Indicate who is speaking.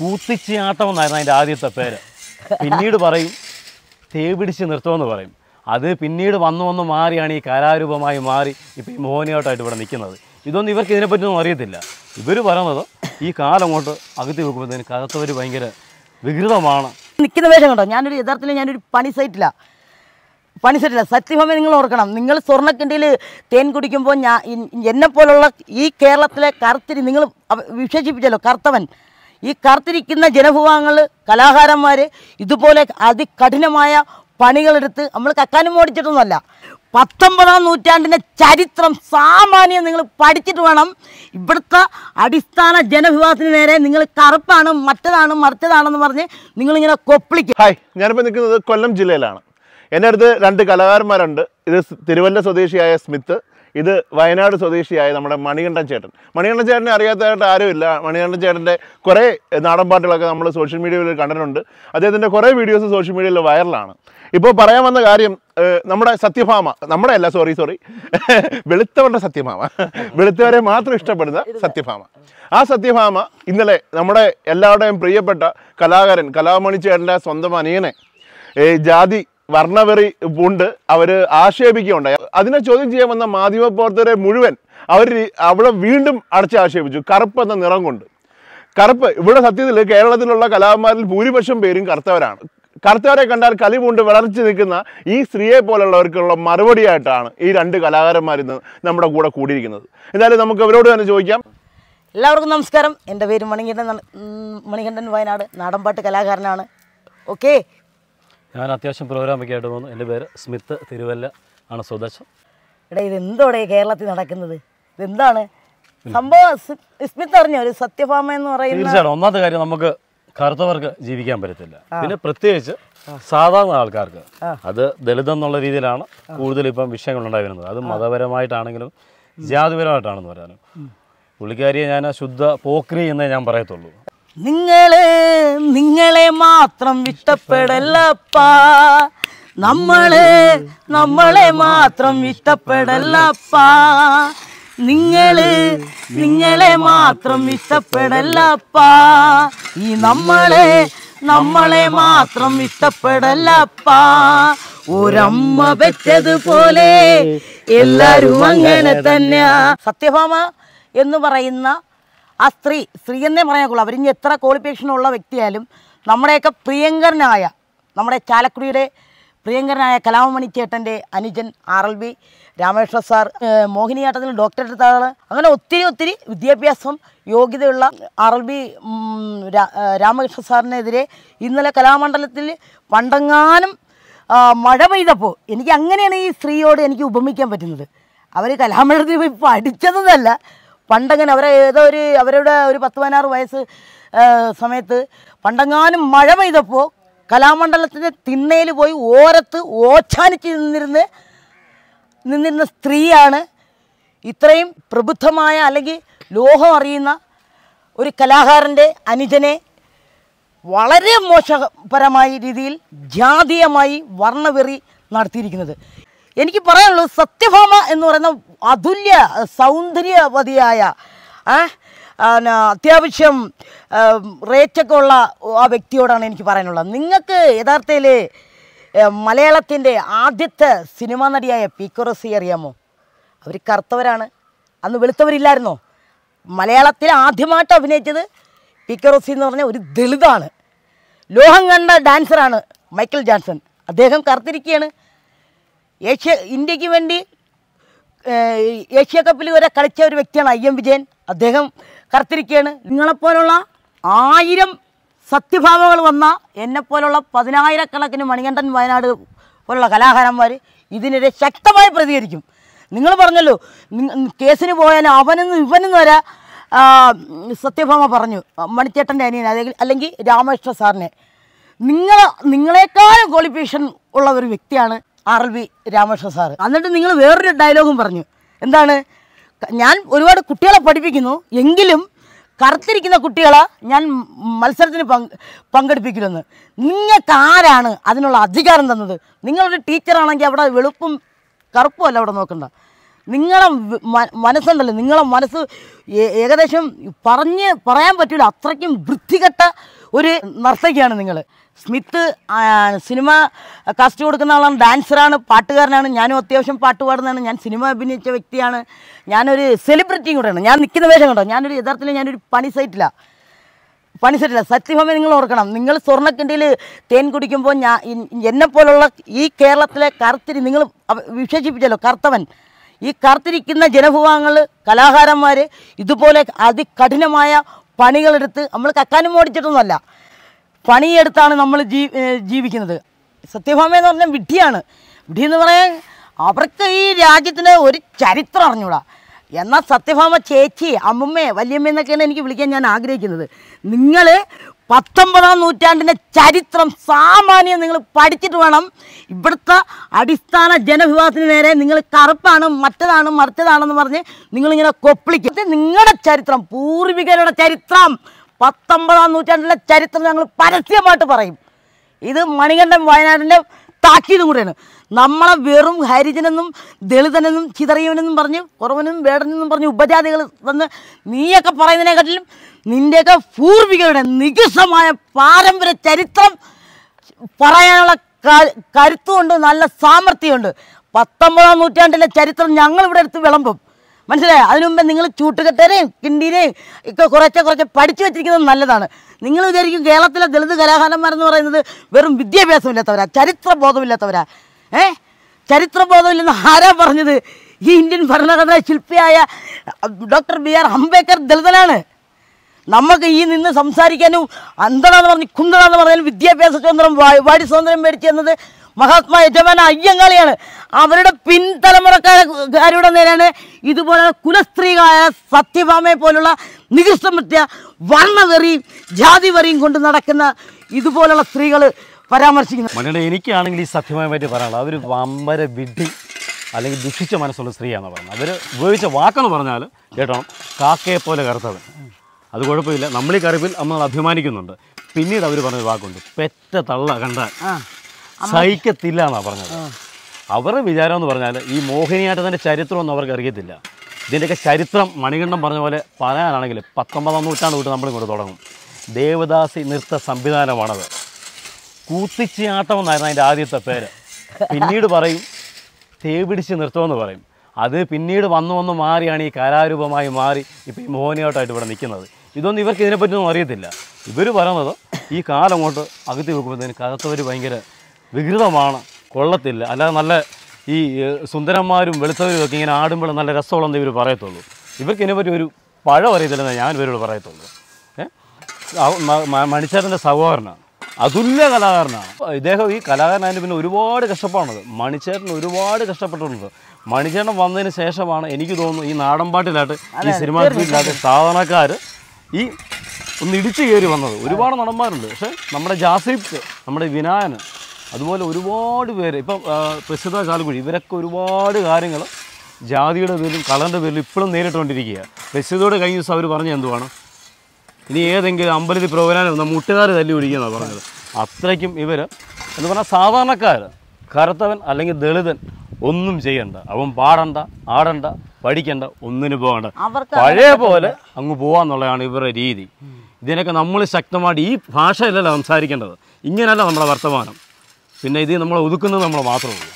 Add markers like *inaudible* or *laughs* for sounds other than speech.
Speaker 1: കൂത്തിച്ചിയാട്ടം എന്നായിരുന്നു അതിന്റെ ആദ്യത്തെ പേര്. പിന്നീട് പറയും തേപിടിച്ച് നിർത്തുമെന്ന് പറയും. അത് പിന്നീട് വന്നു വന്ന് മാറിയാണ് ഈ കലാരൂപമായി മാറി ഇപ്പോൾ ഈ മോഹിനിയാട്ടമായിട്ട് ഇവിടെ നിൽക്കുന്നത്. ഇതൊന്നും ഇവർക്ക് ഇതിനെപ്പറ്റിയൊന്നും അറിയത്തില്ല. ഇവർ പറയുന്നത് ഈ കാലം അങ്ങോട്ട് അകത്തി വെക്കുമ്പോഴത്തേന് കകത്തവർ ഭയങ്കര വികൃതമാണ്.
Speaker 2: നിൽക്കുന്ന വേഷം കണ്ടോ? ഞാനൊരു യഥാർത്ഥത്തിൽ ഞാനൊരു പണി സൈറ്റില്ല പണി സൈറ്റില്ല സത്യഭാമ നിങ്ങൾ ഓർക്കണം. നിങ്ങൾ സ്വർണക്കിണ്ടിയിൽ തേൻ കുടിക്കുമ്പോൾ ഞാൻ എന്നെ പോലുള്ള ഈ കേരളത്തിലെ കറുത്തിരി നിങ്ങൾ വിശേഷിപ്പിച്ചല്ലോ കറുത്തവൻ. ഈ കറുത്തിരിക്കുന്ന ജനവിഭാഗങ്ങൾ കലാകാരന്മാർ ഇതുപോലെ അതികഠിനമായ പണികളെടുത്ത് നമ്മൾ കക്കാനും ഓടിച്ചിട്ടൊന്നുമല്ല. പത്തൊമ്പതാം നൂറ്റാണ്ടിന്റെ ചരിത്രം സാമാന്യം നിങ്ങൾ പഠിച്ചിട്ട് വേണം. ഇവിടുത്തെ അടിസ്ഥാന ജനവിഭാഗത്തിന് നേരെ നിങ്ങൾ കറുപ്പാണ് മറ്റതാണ് മറിച്ചതാണെന്ന് പറഞ്ഞ് നിങ്ങളിങ്ങനെ കൊപ്പിളിക്കും.
Speaker 3: ഹായ് ഞാനിപ്പോൾ നിൽക്കുന്നത് കൊല്ലം ജില്ലയിലാണ്. എന്റെ അടുത്ത് രണ്ട് കലാകാരന്മാരുണ്ട്. ഇത് തിരുവല്ല സ്വദേശിയായ സ്മിത്ത് ഇത് വയനാട് സ്വദേശിയായ നമ്മുടെ മണികണ്ഠൻ ചേട്ടൻ. മണികണ്ഠൻ ചേട്ടനെ അറിയാത്തതായിട്ട് ആരുമില്ല മണികണ്ഠൻ ചേട്ടന്റെ കുറേ നാടൻ പാട്ടുകളൊക്കെ നമ്മൾ സോഷ്യൽ മീഡിയയിൽ കണ്ടിട്ടുണ്ട്. അദ്ദേഹത്തിന്റെ കുറേ വീഡിയോസ് സോഷ്യൽ മീഡിയയിൽ വൈറലാണ്. ഇപ്പോൾ പറയാൻ വന്ന കാര്യം നമ്മുടെ സത്യഭാമ നമ്മുടെ അല്ല സോറി സോറി. *laughs* വെളുത്തവരുടെ സത്യഭാമ. *laughs* വെളുത്തവരെ മാത്രം ഇഷ്ടപ്പെടുന്ന സത്യഭാമ. ആ സത്യഭാമ ഇന്നലെ നമ്മുടെ എല്ലാവരുടെയും പ്രിയപ്പെട്ട കലാകാരൻ കലാമണി ചേട്ടന്റെ സ്വന്തം അനിയനെ ജാതി വർണവെറി പൂണ്ട് അവർ ആക്ഷേപിക്കുകയുണ്ടായി. അതിനെ ചോദ്യം ചെയ്യാൻ വന്ന മാധ്യമ പ്രവർത്തകരെ മുഴുവൻ അവർ അവിടെ വീണ്ടും അടച്ച് ആക്ഷേപിച്ചു. കറുപ്പ് എന്ന നിറം കൊണ്ട്. കറുപ്പ് ഇവിടെ സത്യത്തിൽ കേരളത്തിലുള്ള കലാകാരന്മാരിൽ ഭൂരിപക്ഷം പേരും കറുത്തവരാണ്. കറുത്തവരെ കണ്ടാൽ കലി പൂണ്ട് വളർച്ചു നിൽക്കുന്ന ഈ സ്ത്രീയെ പോലുള്ളവർക്കുള്ള മറുപടിയായിട്ടാണ് ഈ രണ്ട് കലാകാരന്മാരിന്ന് നമ്മുടെ കൂടെ കൂടിയിരിക്കുന്നത്. എന്തായാലും നമുക്ക് അവരോട് തന്നെ ചോദിക്കാം.
Speaker 2: എല്ലാവർക്കും നമസ്കാരം. എന്റെ പേര് മണികണ്ഠൻ മണികണ്ഠൻ വയനാട് നാടൻപാട്ട് കലാകാരനാണ്. ഓക്കെ.
Speaker 1: ഞാൻ അത്യാവശ്യം പ്രോഗ്രാമൊക്കെ ആയിട്ട് പോകുന്നു എന്റെ പേര് സ്മിത്ത് തിരുവല്ല ആണ് സ്വദേശം.
Speaker 2: എടാ ഇത് എന്തോടെ കേരളത്തിൽ നടക്കുന്നത്? ഇതെന്താണ്? സംഭവം സ്മിത്ത് അറിഞ്ഞോ? ഒരു സത്യഭാമ എന്ന് പറയുന്ന
Speaker 1: തീർച്ചയായിട്ടും. ഒന്നാമത്തെ കാര്യം നമുക്ക് കറുത്തവർക്ക് ജീവിക്കാൻ പറ്റത്തില്ല. പിന്നെ പ്രത്യേകിച്ച് സാധാരണ ആൾക്കാർക്ക്. അത് ദളിതം എന്നുള്ള രീതിയിലാണ് കൂടുതൽ ഇപ്പം വിഷയങ്ങൾ ഉണ്ടായി വരുന്നത്. അത് മതപരമായിട്ടാണെങ്കിലും ജാതിപരമായിട്ടാണെന്ന് പറയാനും. പുള്ളിക്കാരിയെ ഞാൻ ശുദ്ധ പോക്രി എന്നേ ഞാൻ പറയത്തുള്ളൂ.
Speaker 2: നിങ്ങൾ നിങ്ങളെ മാത്രം ഇഷ്ടപ്പെടല്ലപ്പാ നമ്മളെ നമ്മളെ മാത്രം ഇഷ്ടപ്പെടല്ലപ്പാ നിങ്ങൾ നിങ്ങളെ മാത്രം ഇഷ്ടപ്പെടല്ലപ്പാ ഈ നമ്മളെ നമ്മളെ മാത്രം ഇഷ്ടപ്പെടല്ലപ്പാ ഒരമ്മ വെച്ചതുപോലെ എല്ലാരും അങ്ങനെ തന്നെയാ. സത്യഭാമ എന്ന് പറയുന്ന ആ സ്ത്രീ സ്ത്രീ എന്നേ പറയാക്കുള്ളൂ അവരിഞ്ഞ് എത്ര ക്വാളിഫിക്കേഷൻ ഉള്ള വ്യക്തിയായാലും നമ്മുടെയൊക്കെ പ്രിയങ്കരനായ നമ്മുടെ ചാലക്കുടിയുടെ പ്രിയങ്കരനായ കലാമണി ചേട്ടന്റെ അനുജൻ R L B Rameshwara sir മോഹിനിയാട്ടത്തിൽ doctorate എടുത്ത അങ്ങനെ ഒത്തിരി ഒത്തിരി വിദ്യാഭ്യാസം യോഗ്യതയുള്ള ആർ എൽ ബി രാമകൃഷ്ണ സാറിനെതിരെ ഇന്നലെ കലാമണ്ഡലത്തിൽ പണ്ടങ്ങാനും മഴ പെയ്തപ്പോൾ എനിക്ക് അങ്ങനെയാണ് ഈ സ്ത്രീയോട് എനിക്ക് ഉപമിക്കാൻ പറ്റുന്നത്. അവർ കലാമണ്ഡലത്തിൽ പോയി പഠിച്ചതെന്നല്ല പണ്ടങ്ങനെ അവരെ ഏതോ ഒരു അവരുടെ ഒരു പത്ത് പതിനാറ് വയസ്സ് സമയത്ത് പണ്ടങ്ങാനും മഴ പെയ്തപ്പോൾ കലാമണ്ഡലത്തിന്റെ തിണ്ണയിൽ പോയി ഓരത്ത് ഓച്ചാനിച്ച് നിന്നിരുന്ന് നിന്നിരുന്ന സ്ത്രീയാണ് ഇത്രയും പ്രബുദ്ധമായ അല്ലെങ്കിൽ ലോഹം അറിയുന്ന ഒരു കലാകാരന്റെ അനുജനെ വളരെ മോശപരമായ രീതിയിൽ ജാതീയമായി വർണവെറി നടത്തിയിരിക്കുന്നത്. എനിക്ക് പറയാനുള്ളത് സത്യഭാമ എന്ന് പറയുന്ന അതുല്യ സൗന്ദര്യവതിയായ അത്യാവശ്യം റേറ്റൊക്കെ ഉള്ള ആ വ്യക്തിയോടാണ് എനിക്ക് പറയാനുള്ളത്. നിങ്ങൾക്ക് യഥാർത്ഥത്തിൽ മലയാളത്തിന്റെ ആദ്യത്തെ സിനിമാ നടിയായ പീക്കറോസി അറിയാമോ? അവർ കറുത്തവരാണ്. അന്ന് വെളുത്തവരില്ലായിരുന്നോ? മലയാളത്തിൽ ആദ്യമായിട്ട് അഭിനയിച്ചത് പിക്കറോസി എന്ന് പറഞ്ഞ ഒരു ദളിതാണ്. ലോഹം കണ്ട ഡാൻസറാണ് മൈക്കിൾ ജാൻസൺ. അദ്ദേഹം കറുത്തിരിക്കുകയാണ് ഏഷ്യ ഇന്ത്യയ്ക്ക് വേണ്ടി ഏഷ്യ കപ്പിൽ വരെ കളിച്ച ഒരു വ്യക്തിയാണ് ഐ എം വിജയൻ. അദ്ദേഹം കറുത്തിരിക്കുകയാണ്. നിങ്ങളെപ്പോലുള്ള ആയിരം സത്യഭാവകൾ വന്ന എന്നെപ്പോലുള്ള പതിനായിരക്കണക്കിന് മണികണ്ഠൻ വയനാട് പോലുള്ള കലാകാരന്മാർ ഇതിനെതിരെ ശക്തമായി പ്രതികരിക്കും. നിങ്ങൾ പറഞ്ഞല്ലോ കേസിന് പോയാൽ അവനെന്ന് ഇവനെന്ന് വരെ സത്യഭാമ പറഞ്ഞു. മണിച്ചേട്ടന്റെ അനിയൻ അല്ലെങ്കിൽ അല്ലെങ്കിൽ രാമകൃഷ്ണ സാറിനെ. നിങ്ങൾ നിങ്ങളെക്കാളും ക്വാളിഫിക്കേഷൻ ഉള്ള ഒരു വ്യക്തിയാണ് R L V Ramakrishna sir. എന്നിട്ട് നിങ്ങൾ വേറൊരു ഡയലോഗും പറഞ്ഞു. എന്താണ്? ഞാൻ ഒരുപാട് കുട്ടികളെ പഠിപ്പിക്കുന്നു. എങ്കിലും കറുത്തിരിക്കുന്ന കുട്ടികളെ ഞാൻ മത്സരത്തിന് പങ്ക് പങ്കെടുപ്പിക്കില്ലെന്ന് നിങ്ങൾക്ക് ആരാണ് അതിനുള്ള അധികാരം തന്നത്? നിങ്ങളൊരു ടീച്ചറാണെങ്കിൽ അവിടെ വെളുപ്പും കറുപ്പും അല്ല അവിടെ നോക്കണ്ട. നിങ്ങളെ മനസ്സുണ്ടല്ലോ. നിങ്ങളെ മനസ്സ് ഏകദേശം പറഞ്ഞ് പറയാൻ പറ്റില്ല അത്രയ്ക്കും വൃത്തികെട്ട ഒരു നർത്തകിയാണ് നിങ്ങൾ സ്മിത്ത് സിനിമ കാസ്റ്റ് കൊടുക്കുന്ന ആളാണ് ഡാൻസറാണ് പാട്ടുകാരനാണ്. ഞാനും അത്യാവശ്യം പാട്ട് പാടുന്നതാണ്. ഞാൻ സിനിമ അഭിനയിച്ച വ്യക്തിയാണ്. ഞാനൊരു സെലിബ്രിറ്റിയും കൂടെയാണ്. ഞാൻ നിൽക്കുന്ന വേഷം കണ്ടോ? ഞാനൊരു യഥാർത്ഥത്തിൽ ഞാനൊരു പണി സൈറ്റിലാണ് സൈറ്റില്ല സത്യഭാമ നിങ്ങൾ ഓർക്കണം. നിങ്ങൾ സ്വർണക്കിണ്ടിയിൽ തേൻ കുടിക്കുമ്പോൾ ഞാൻ എന്നെ പോലുള്ള ഈ കേരളത്തിലെ കറുത്തിരി നിങ്ങൾ വിശേഷിപ്പിച്ചല്ലോ കറുത്തവൻ. ഈ കറുത്തിരിക്കുന്ന ജനവിഭാഗങ്ങൾ കലാകാരന്മാർ ഇതുപോലെ അതികഠിനമായ പണികളെടുത്ത് നമ്മൾ കക്കാനും ഓടിച്ചിട്ടൊന്നുമല്ല. പണിയെടുത്താണ് നമ്മൾ ജീ ജീവിക്കുന്നത്. സത്യഭാമ എന്ന് പറഞ്ഞാൽ വിഡ്ഢിയാണ്. വിഡ്ഢി എന്ന് പറയാൻ അവർക്ക് ഈ രാജ്യത്തിന് ഒരു ചരിത്രം അറിഞ്ഞൂടാ. എന്നാൽ സത്യഭാമ ചേച്ചി അമ്മമ്മേ വല്യമ്മ എന്നൊക്കെയാണ് എനിക്ക് വിളിക്കാൻ ഞാൻ ആഗ്രഹിക്കുന്നത്. നിങ്ങൾ പത്തൊമ്പതാം നൂറ്റാണ്ടിന്റെ ചരിത്രം സാമാന്യം നിങ്ങൾ പഠിച്ചിട്ട് വേണം. ഇവിടുത്തെ അടിസ്ഥാന ജനവിഭാഗത്തിന് നേരെ നിങ്ങൾ കറുപ്പാണ് മറ്റതാണ് മറിച്ചതാണെന്ന് പറഞ്ഞ് നിങ്ങളിങ്ങനെ കൊപ്പിളിക്കും. നിങ്ങളുടെ ചരിത്രം പൂർവികരുടെ ചരിത്രം. പത്തൊമ്പതാം നൂറ്റാണ്ടിലെ ചരിത്രം ഞങ്ങൾ പരസ്യമായിട്ട് പറയും. ഇത് മണികണ്ഠൻ വയനാടിന്റെ താക്കീതും കൂടെയാണ്. നമ്മളെ വെറും ഹരിജനെന്നും ദളിതനെന്നും ചിതറിയവനെന്നും പറഞ്ഞ് കുറവനും വേടനെന്നും പറഞ്ഞ് ഉപജാതികൾ വന്ന് നീയൊക്കെ പറയുന്നതിനെക്കാട്ടിലും നിന്റെയൊക്കെ പൂർവികരുടെ നികുസമായ പാരമ്പര്യ ചരിത്രം പറയാനുള്ള കരുത്തുമുണ്ട് നല്ല സാമർഥ്യമുണ്ട്. പത്തൊമ്പതാം നൂറ്റാണ്ടിലെ ചരിത്രം ഞങ്ങളിവിടെ എടുത്ത് വിളമ്പും. മനസ്സിലായോ? അതിനു മുമ്പ് നിങ്ങൾ ചൂട്ടുകെട്ടരെയും കിണ്ടീരെയും ഒക്കെ കുറച്ച് കുറച്ച് പഠിച്ചു വെച്ചിരിക്കുന്നത് നല്ലതാണ്. നിങ്ങൾ വിചാരിക്കും കേരളത്തിലെ ദളിത് കലാകാരന്മാരെന്ന് പറയുന്നത് വെറും വിദ്യാഭ്യാസമില്ലാത്തവരാ ചരിത്ര ബോധമില്ലാത്തവരാ ഏ? ചരിത്ര ബോധമില്ലെന്ന് ആരാ പറഞ്ഞത്? ഈ ഇന്ത്യൻ ഭരണഘടനാ ശില്പിയായ ഡോക്ടർ ബി ആർ അംബേദ്കർ ദളിതനാണ്. നമുക്ക് ഈ നിന്ന് സംസാരിക്കാനും അന്ധനാന്ന് പറഞ്ഞ് കുന്തനാന്ന് പറഞ്ഞാലും വിദ്യാഭ്യാസ സ്വതന്ത്രം വാടി സ്വാതന്ത്ര്യം മേടിച്ചു തന്നത് മഹാത്മാ യജമാൻ അയ്യങ്കാളിയാണ്. അവരുടെ പിൻതലമുറക്കാരുടെ നേരെയാണ് ഇതുപോലെ കുലസ്ത്രീകളായ സത്യഭാമയെ പോലുള്ള നികൃഷ്ടമൃത്യ വർണവെറിയും ജാതി വെറിയും കൊണ്ട് നടക്കുന്ന ഇതുപോലുള്ള സ്ത്രീകൾ പരാമർശിക്കുന്നത്.
Speaker 1: മണിയുടെ എനിക്കാണെങ്കിൽ ഈ സത്യമായ പറ്റി പറയാനുള്ളത് അവർ വമ്പര വിഡ്ഢി അല്ലെങ്കിൽ ദുഷിച്ച മനസ്സുള്ള സ്ത്രീയാണെന്ന് പറയുന്നത്. അവർ ഉപയോഗിച്ച വാക്കെന്ന് പറഞ്ഞാൽ കേട്ടോ കാക്കയെ പോലെ കറുത്തവൻ. അത് കുഴപ്പമില്ല. നമ്മൾ ഈ കറിപ്പിൽ നമ്മൾ അഭിമാനിക്കുന്നുണ്ട്. പിന്നീട് അവർ പറഞ്ഞ വാക്കുണ്ട് പെറ്റ തള്ള കണ്ടാൽ. സഹിക്കത്തില്ല എന്നാണ് പറഞ്ഞത്. അവരുടെ വിചാരം എന്ന് പറഞ്ഞാൽ ഈ മോഹിനിയാട്ടത്തിന്റെ ചരിത്രമൊന്നും അവർക്ക് അറിയത്തില്ല. ഇതിന്റെയൊക്കെ ചരിത്രം മണികണ്ഠം പറഞ്ഞ പോലെ പറയാനാണെങ്കിൽ പത്തൊമ്പതാം നൂറ്റാണ്ട് തൊട്ട് നമ്മളിങ്ങോട്ട് തുടങ്ങും. ദേവദാസി നൃത്ത സംവിധാനമാണത്. കൂത്തിച്ചിയാട്ടം എന്നായിരുന്നു അതിന്റെ ആദ്യത്തെ പേര്. പിന്നീട് പറയും തേപിടിച്ച് നൃത്തമെന്ന് പറയും. അത് പിന്നീട് വന്നു വന്ന് മാറിയാണ് ഈ കലാരൂപമായി മാറി ഇപ്പോൾ ഈ മോഹിനിയാട്ടമായിട്ട് ഇവിടെ നിൽക്കുന്നത്. ഇതൊന്നും ഇവർക്ക് ഇതിനെപ്പറ്റിയൊന്നും അറിയത്തില്ല. ഇവർ പറയുന്നത് ഈ കാലം അങ്ങോട്ട് അകത്തി വെക്കുമ്പോഴത്തേന് കകത്തവർ ഭയങ്കര വികൃതമാണ്. കൊള്ളത്തില്ല. അല്ലാതെ നല്ല ഈ സുന്ദരന്മാരും വെളുത്തവരും ഒക്കെ ഇങ്ങനെ ആടുമ്പോൾ നല്ല രസമുള്ളതെന്ന് ഇവർ പറയത്തുള്ളൂ. ഇവർക്ക് ഇതിനെപ്പറ്റി ഒരു പഴം അറിയത്തില്ലെന്ന് ഞാൻ ഇവരോട് പറയത്തുള്ളൂ. മണിച്ചേരന്റെ മണിച്ചേട്ടന്റെ സഹോദരനാണ്. അതുല്യ കലാകാരനാണ്. ഇദ്ദേഹം ഈ കലാകാരനായതിന് പിന്നെ ഒരുപാട് കഷ്ടപ്പാടുന്നത് മണിച്ചേട്ടൻ ഒരുപാട് കഷ്ടപ്പെട്ടിട്ടുണ്ട്. മണിച്ചേട്ടൻ വന്നതിന് ശേഷമാണ് എനിക്ക് തോന്നുന്നു ഈ നാടൻപാട്ടിലായിട്ട് ഈ സിനിമാ ഫീൽഡിലായിട്ട് സാധാരണക്കാർ ഈ ഒന്ന് ഇടിച്ചു കയറി വന്നത്. ഒരുപാട് നടന്മാരുണ്ട്. പക്ഷേ നമ്മുടെ ജാസിഫ് നമ്മുടെ വിനായന് അതുപോലെ ഒരുപാട് പേര് ഇപ്പം പ്രസിദ്ധ ചാലക്കുഴി ഇവരൊക്കെ ഒരുപാട് കാര്യങ്ങൾ ജാതിയുടെ പേരിലും കളറിന്റെ പേരിലും ഇപ്പോഴും നേരിട്ടുകൊണ്ടിരിക്കുക പ്രസിദ്ധയോട് കഴിഞ്ഞ ദിവസം അവർ പറഞ്ഞ എന്തുവാണ്? ഇനി ഏതെങ്കിലും അമ്പലത്തിൽ പ്രോഗ്രാം വന്ന മുട്ടുകാർ തല്ലി പിടിക്കുന്നതാണ് പറഞ്ഞത്. അത്രയ്ക്കും ഇവർ എന്ന് പറഞ്ഞാൽ സാധാരണക്കാർ കറുത്തവൻ അല്ലെങ്കിൽ ദളിതൻ ഒന്നും ചെയ്യണ്ട. അവൻ പാടണ്ട ആടണ്ട പഠിക്കണ്ട ഒന്നിനു പോകണ്ട. പഴയ പോലെ അങ്ങ് പോവാന്നുള്ളതാണ് ഇവരുടെ രീതി. ഇതിനൊക്കെ നമ്മൾ ശക്തമായിട്ട് ഈ ഭാഷയിലല്ല സംസാരിക്കേണ്ടത്. ഇങ്ങനെയല്ല നമ്മുടെ വർത്തമാനം. പിന്നെ ഇത് നമ്മൾ ഒതുക്കുന്നത് നമ്മൾ മാത്രമേ ഉള്ളൂ.